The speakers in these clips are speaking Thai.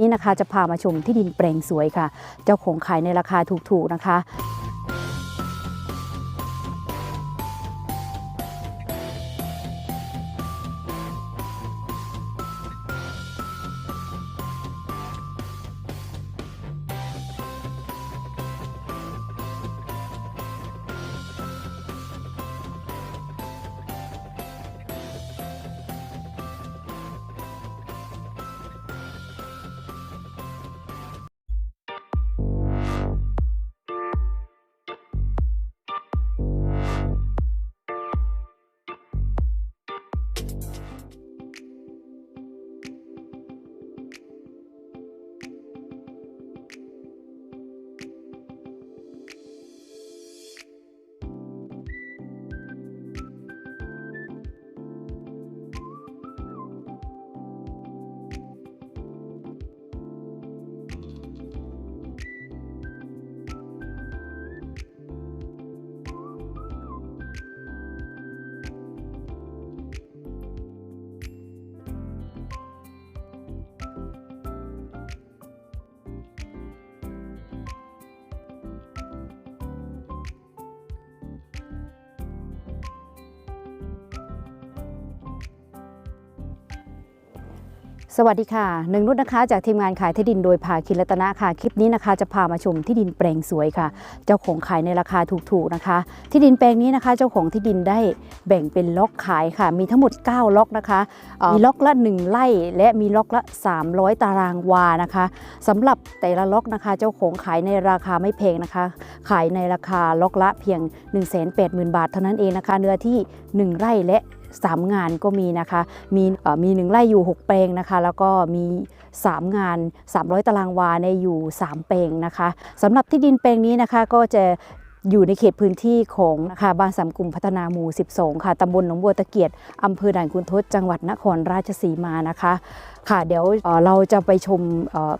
นี้นะคะจะพามาชมที่ดินแปลงสวยค่ะ เจ้าของขายในราคาถูกๆนะคะ สวัสดีค่ะหนึ่งนุชนะคะจากทีมงานขายที่ดินโดยภาคินรัตนะค่ะ คลิปนี้นะคะจะพามาชมที่ดินแปลงสวยค่ะ เจ้าของขายในราคาถูกๆนะคะ ที่ดินแปลงนี้นะคะ เจ้าของที่ดินได้แบ่งเป็นล็อกขายค่ะ มีทั้งหมด 9 ล็อกนะคะเอ่อมีล็อกละ 1 ไร่และมีล็อกละ 300 ตารางวานะคะสำหรับแต่ละล็อกนะคะ เจ้าของขายในราคาไม่แพงนะคะ ขายในราคาล็อกละเพียง 180,000 บาทเท่านั้นเองนะคะ เนื้อที่ 1 ไร่และ 3 งานก็มีนะคะ มีเอ่อมี1ไร่อยู่ 6 แปลงนะคะ แล้วก็มี 3 งาน 300 ตารางวาในอยู่ 3 แปลงนะคะสำหรับที่ดินแปลงนี้นะคะก็จะ อยู่ในเขตพื้นที่ของนะคะบ้านสามกลุ่มพัฒนาหมู่ 12 ค่ะตำบลหนองบัวตะเกียดอำเภอด่านคุณทศจังหวัดนครราชสีมานะคะ ค่ะเดี๋ยวเเราจะไปชม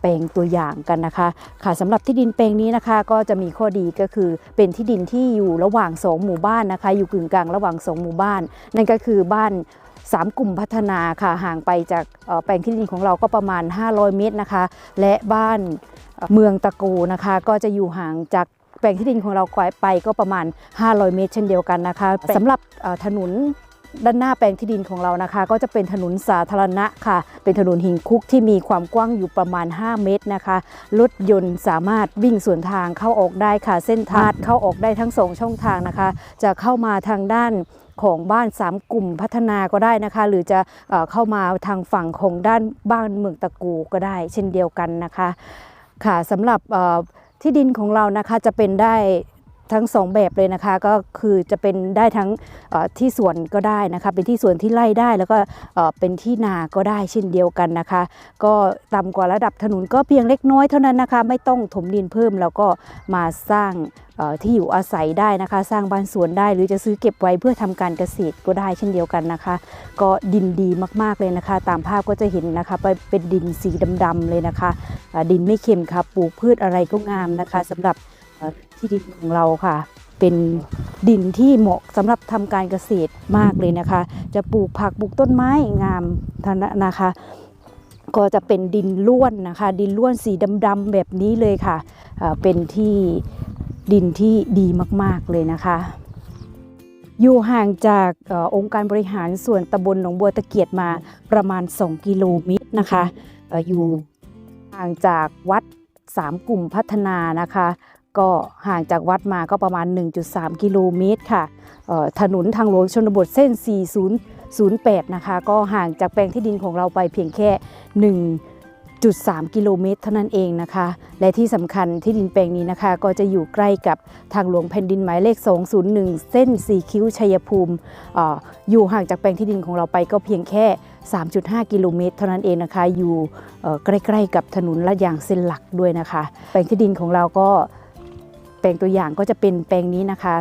แปลงตัวอย่างกันนะคะ ค่ะสำหรับที่ดินแปลงนี้นะคะ ก็จะมีข้อดีก็คือเป็นที่ดินที่อยู่ระหว่างสองหมู่บ้านนะคะ อยู่กึ่งกลางระหว่างสองหมู่บ้าน นั่นก็คือบ้านสามกลุ่มพัฒนาค่ะห่างไปจากแปลงที่ดินของเราก็ประมาณ 500 เมตรนะคะ และบ้านเมืองตะโกนะคะ ก็จะอยู่ห่างจาก แปลงที่ดินของเราไปก็ประมาณ 500 เมตร เช่นเดียวกันนะคะสำหรับเอ่อถนนด้านหน้าแปลงที่ดินของเรานะคะ ก็จะเป็นถนนสาธารณะค่ะ เป็นถนนหินคุกที่มีความกว้างอยู่ประมาณ 5 เมตรนะคะรถยนต์สามารถวิ่งสวนทางเข้าออกได้ค่ะ เส้นทางเข้าออกได้ทั้งสองช่องทางนะคะ จะเข้ามาทางด้านของบ้านสามกลุ่มพัฒนาก็ได้นะคะ หรือจะเอ่อเข้ามาทางฝั่งของด้านบ้านเมืองตะกูก็ได้ เช่นเดียวกันนะคะค่ะสำหรับเอ่อ ที่ดินของเรานะคะจะเป็นได้ ทั้งสองแบบเลยนะคะ ก็คือจะเป็นได้ทั้งที่สวนก็ได้นะคะ เป็นที่สวนที่ไร่ได้แล้วก็เป็นที่นาก็ได้เช่นเดียวกันนะคะ ก็ต่ำกว่าระดับถนนก็เพียงเล็กน้อยเท่านั้นนะคะ ไม่ต้องถมดินเพิ่มแล้วก็มาสร้างที่อยู่อาศัยได้นะคะ สร้างบ้านสวนได้หรือจะซื้อเก็บไว้เพื่อทำการเกษตรก็ได้เช่นเดียวกันนะคะ ก็ดินดีมากๆเลยนะคะ ตามภาพก็จะเห็นนะคะไปเป็นดินสีดำๆเลยนะคะ ดินไม่เค็มค่ะปลูกพืชอะไรก็งามนะคะสำหรับ ที่ดินของเราค่ะ เป็นดินที่เหมาะสำหรับทำการเกษตรมากเลยนะคะ จะปลูกผักปลูกต้นไม้งามท่านะนะคะ ก็จะเป็นดินล้วนนะคะ ดินล้วนสีดำๆแบบนี้เลยค่ะเป็นที่ดินที่ดีมากๆเลยนะคะอยู่ห่างจากอองค์การบริหารส่วนตำบลหนองบัวตะเกียดมาประมาณ 2 กิโลเมตรนะคะอออยู่ห่างจากวัดสามกลุ่มพัฒนานะคะ ก็ห่างจากวัดมาก็ประมาณ 1.3 กิโลเมตรค่ะถนนทางหลวงชนบทเส้น 4008 นะคะ ก็ห่างจากแปลงที่ดินของเราไปเพียงแค่ 1.3 กิโลเมตร เท่านั้นเองนะคะ และที่สำคัญที่ดินแปลงนี้นะคะ ก็จะอยู่ใกล้กับทางหลวงแผ่นดินหมายเลข 201 เส้น 4 คิ้วชัยภูมิอออยู่ห่างจากแปลงที่ดินของเราไปก็เพียงแค่ 3.5 กิโลเมตร เท่านั้นเองนะคะ อยู่ใกล้ๆกับถนนลาดยางเส้นหลักด้วยนะคะ แปลงที่ดินของเราก็ แปลงตัวอย่างก็จะเป็นแปลงนี้นะคะ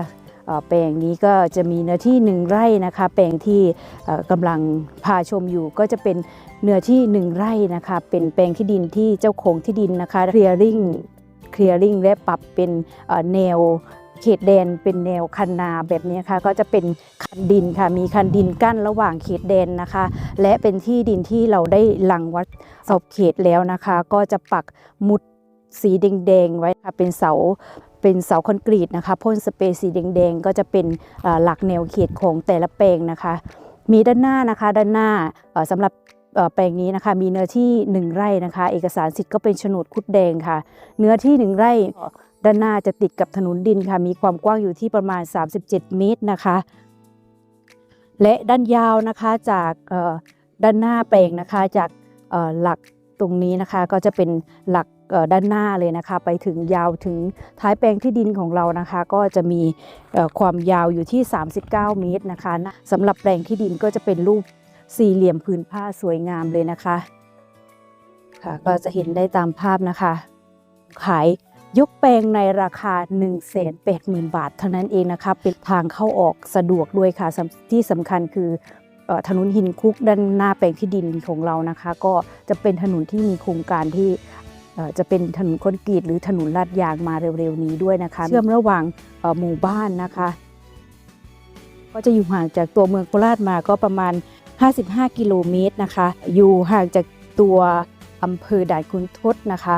แปลงนี้ก็จะมีเนื้อที่ 1 ไร่นะคะ แปลงที่เอ่อกำลังพาชมอยู่ก็จะเป็นเนื้อที่ 1 ไร่นะคะ เป็นแปลงที่ดินที่เจ้าของที่ดินนะคะเคลียร์ริงเคลียร์ริงและปรับเป็นแนวเขตแดนเป็นแนวคันนาแบบนี้ค่ะก็จะเป็นคันดินค่ะมีคันดินกั้นระหว่างเขตแดนนะคะ และเป็นที่ดินที่เราได้หลังวัดสอบเขตแล้วนะคะ ก็จะปักมุดสีแดงๆไว้ค่ะเป็นเสา เป็นเสาคอนกรีตนะคะพ่นสเปรย์สีแดงๆ ก็จะเป็นหลักแนวเขตของแต่ละแปลงนะคะ มีด้านหน้านะคะด้านหน้าเอ่อสำหรับแปลงนี้นะคะมีเนื้อที่ 1 ไร่นะคะ เอกสารสิทธิ์ก็เป็นโฉนดคุดแดงค่ะ เนื้อที่ 1 ไร่ด้านหน้าจะติดกับถนนดินค่ะ มีความกว้างอยู่ที่ประมาณ 37 เมตรนะคะ และด้านยาวนะคะจากด้านหน้าแปลงนะคะจากหลักตรงนี้นะคะก็จะเป็นหลัก ด้านหน้าเลยนะคะ ไปถึงยาวถึงท้ายแปลงที่ดินของเรานะคะ ก็จะมีความยาวอยู่ที่ 39 เมตรนะคะสำหรับแปลงที่ดินก็จะเป็นรูปสี่เหลี่ยมผืนผ้าสวยงามเลยนะคะค่ะก็จะเห็นได้ตามภาพนะคะ ขายยกแปลงในราคา 1 8 0 0 0 0 บาท เท่านั้นเองนะคะเป็นทางเข้าออกสะดวกด้วยค่ะที่สำคัญคือถนนหินคุกด้านหน้าแปลงที่ดินของเรานะคะ ก็จะเป็นถนนที่มีโครงการที่ จะเป็นถนนคอนกรีตหรือถนนลาดยางมาเร็วๆนี้ด้วยนะคะ เชื่อมระหว่างหมู่บ้านนะคะ ก็จะอยู่ห่างจากตัวเมืองโคราชมาก็ประมาณ 55 กิโลเมตรนะคะ อยู่ห่างจากตัวอำเภอด่านคุณทศนะคะ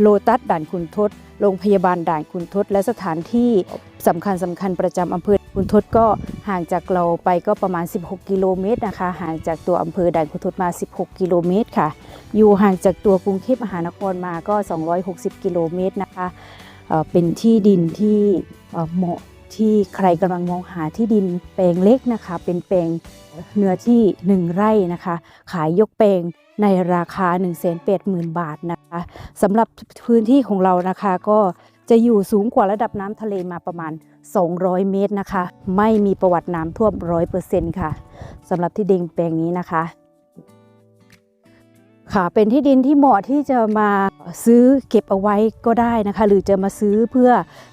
โลตัสด่านคุณทศโรงพยาบาลด่านคุณทศและสถานที่สำคัญสำคัญประจำอำเภอคุณทศก็ห่างจากเราไปก็ประมาณ 16 กิโลเมตรนะคะ ห่างจากตัวอำเภอด่านคุณทศมา 16 กิโลเมตรค่ะ อยู่ห่างจากตัวกรุงเทพมหานครมาก็ 260 กิโลเมตรนะคะเเป็นที่ดินที่เเหมาะที่ใครกำลังมองหาที่ดินแปลงเล็กนะคะ เป็นแปลงเนื้อที่ 1 ไร่นะคะ ขายยกแปลงในราคา 180,000 บาทนะคะสำหรับพื้นที่ของเรานะคะก็จะอยู่สูงกว่าระดับน้ำทะเลมาประมาณ 200 เมตรนะคะ ไม่มีประวัติน้ำท่วม 100%ค่ะสำหรับที่ดินแปลงนี้นะคะ ค่ะเป็นที่ดินที่เหมาะที่จะมาซื้อเก็บเอาไว้ก็ได้นะคะ หรือจะมาซื้อเพื่อ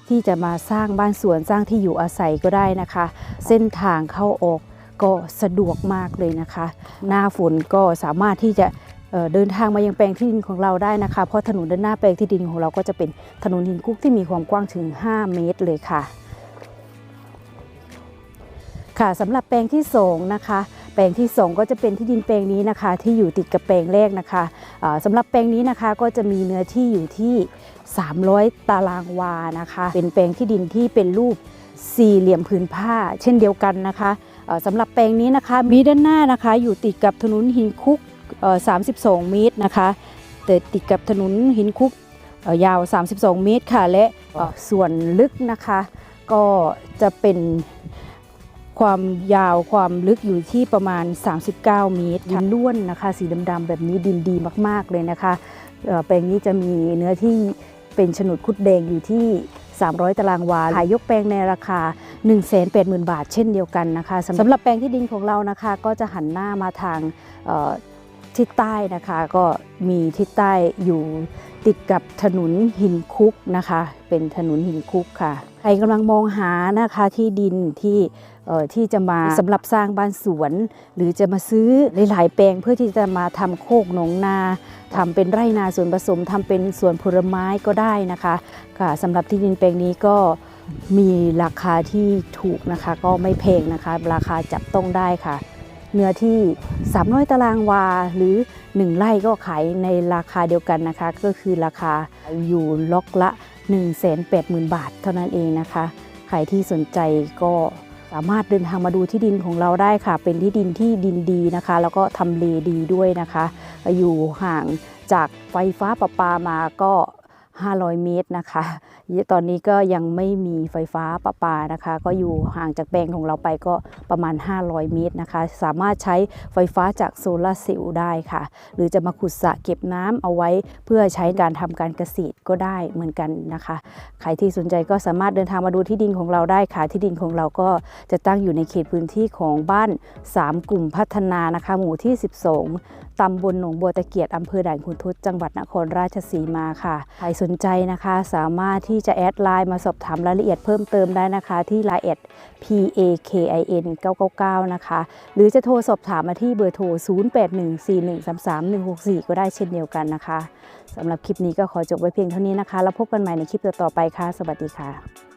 ที่จะมาสร้างบ้านสวนสร้างที่อยู่อาศัยก็ได้นะคะ เส้นทางเข้าออกก็สะดวกมากเลยนะคะ หน้าฝนก็สามารถที่จะเอ่อเดินทางมายังแปลงที่ดินของเราได้นะคะ เพราะถนนด้านหน้าแปลงที่ดินของเราก็จะเป็นถนนหินคุกที่มีความกว้างถึง 5 เมตรเลยค่ะ ค่ะสำหรับแปลงที่สองนะคะ แปลงที่ 2 ก็จะเป็นที่ดินแปลงนี้นะคะ ที่อยู่ติดกับแปลงแรกนะคะอ่าสำหรับแปลงนี้นะคะก็จะมีเนื้อที่อยู่ที่ 300 ตารางวานะคะ เป็นแปลงที่ดินที่เป็นรูปสี่เหลี่ยมผืนผ้า เช่นเดียวกันนะคะสำหรับแปลงนี้นะคะมีด้านหน้านะคะอยู่ติดกับถนนหินคุกเอ่อ32 เมตรนะคะแต่ติดกับถนนหินคุกยาว 32 เมตรค่ะ และส่วนลึกนะคะ ก็จะเป็น ความยาวความลึกอยู่ที่ประมาณ 39 เมตรดินล้วนนะคะ สีดำๆแบบนี้ดินดีมากๆเลยนะคะเอ่อแปลงนี้จะมีเนื้อที่เป็นโฉนดคุดแดงอยู่ที่ 300 ตารางวา ขายยกแปลงในราคา 180,000 บาท เช่นเดียวกันนะคะสำหรับแปลงที่ดินของเรานะคะ ก็จะหันหน้ามาทางเอ่อทิศใต้นะคะ ก็มีทิศใต้อยู่ติดกับถนนหินคุกนะคะ เป็นถนนหินคุกค่ะ ใครกำลังมองหานะคะที่ดินที่เอ่อ ที่จะมาสำหรับสร้างบ้านสวน หรือจะมาซื้อหลายๆแปลงเพื่อที่จะมาทำโคกหนองนาทำเป็นไร่นาสวนผสมทำเป็นสวนผลไม้ก็ได้นะคะค่ะสำหรับที่ดินแปลงนี้ก็มีราคาที่ถูกนะคะ ก็ไม่แพงนะคะ ราคาจับต้องได้ค่ะ เนื้อที่ 300 ตารางวาหรือ 1 ไร่ก็ขายในราคาเดียวกันนะคะ ก็คือราคาอยู่ล็อกละ 180,000 บาทเท่านั้นเองนะคะ ใครที่สนใจก็ สามารถเดินทางมาดูที่ดินของเราได้ค่ะ เป็นที่ดินที่ดินดีนะคะ แล้วก็ทำเลดีด้วยนะคะ อยู่ห่างจากไฟฟ้าประปามาก็ 500 เมตรนะคะ ตอนนี้ก็ยังไม่มีไฟฟ้าประปานะคะ ก็อยู่ห่างจากแปลงของเราไปก็ประมาณ 500 เมตรนะคะ สามารถใช้ไฟฟ้าจากโซลาร์เซลล์ได้ค่ะ หรือจะมาขุดสระเก็บน้ำเอาไว้เพื่อใช้การทำการเกษตรก็ได้เหมือนกันนะคะ ใครที่สนใจก็สามารถเดินทางมาดูที่ดินของเราได้ค่ะ ที่ดินของเราก็จะตั้งอยู่ในเขตพื้นที่ของบ้าน 3 กลุ่มพัฒนานะคะ หมู่ที่ 12ตำบลหนองบัวตะเกียดอำเภอด่านขุนทดจังหวัดนครราชสีมาค่ะใครสนใจนะคะ สามารถที่จะแอดไลน์มาสอบถามรายละเอียดเพิ่มเติมได้นะคะ ที่ไลน์แอด PAKIN 999 นะคะ หรือจะโทรสอบถามมาที่เบอร์โทร 0814133164 ก็ได้เช่นเดียวกันนะคะสำหรับคลิปนี้ก็ขอจบไว้เพียงเท่านี้นะคะ แล้วพบกันใหม่ในคลิปต่อๆไปค่ะ สวัสดีค่ะ